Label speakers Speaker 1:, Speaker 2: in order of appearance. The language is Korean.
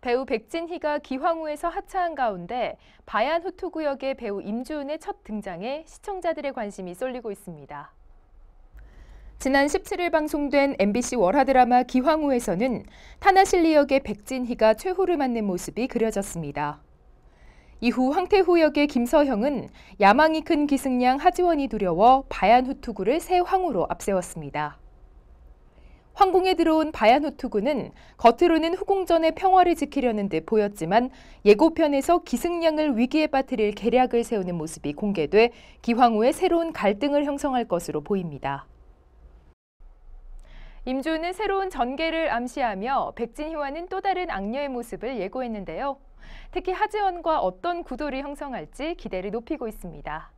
Speaker 1: 배우 백진희가 기황후에서 하차한 가운데 바얀 후투 구역의 배우 임주은의 첫 등장에 시청자들의 관심이 쏠리고 있습니다. 지난 17일 방송된 MBC 월화 드라마 기황후에서는 타나실리 역의 백진희가 최후를 맞는 모습이 그려졌습니다. 이후 황태후 역의 김서형은 야망이 큰 기승량 하지원이 두려워 바얀 후투구를 새 황후로 앞세웠습니다. 황궁에 들어온 바야노투구는 겉으로는 후궁전의 평화를 지키려는 듯 보였지만 예고편에서 기승량을 위기에 빠뜨릴 계략을 세우는 모습이 공개돼 기황후의 새로운 갈등을 형성할 것으로 보입니다. 임주는 새로운 전개를 암시하며 백진희와는 또 다른 악녀의 모습을 예고했는데요. 특히 하지원과 어떤 구도를 형성할지 기대를 높이고 있습니다.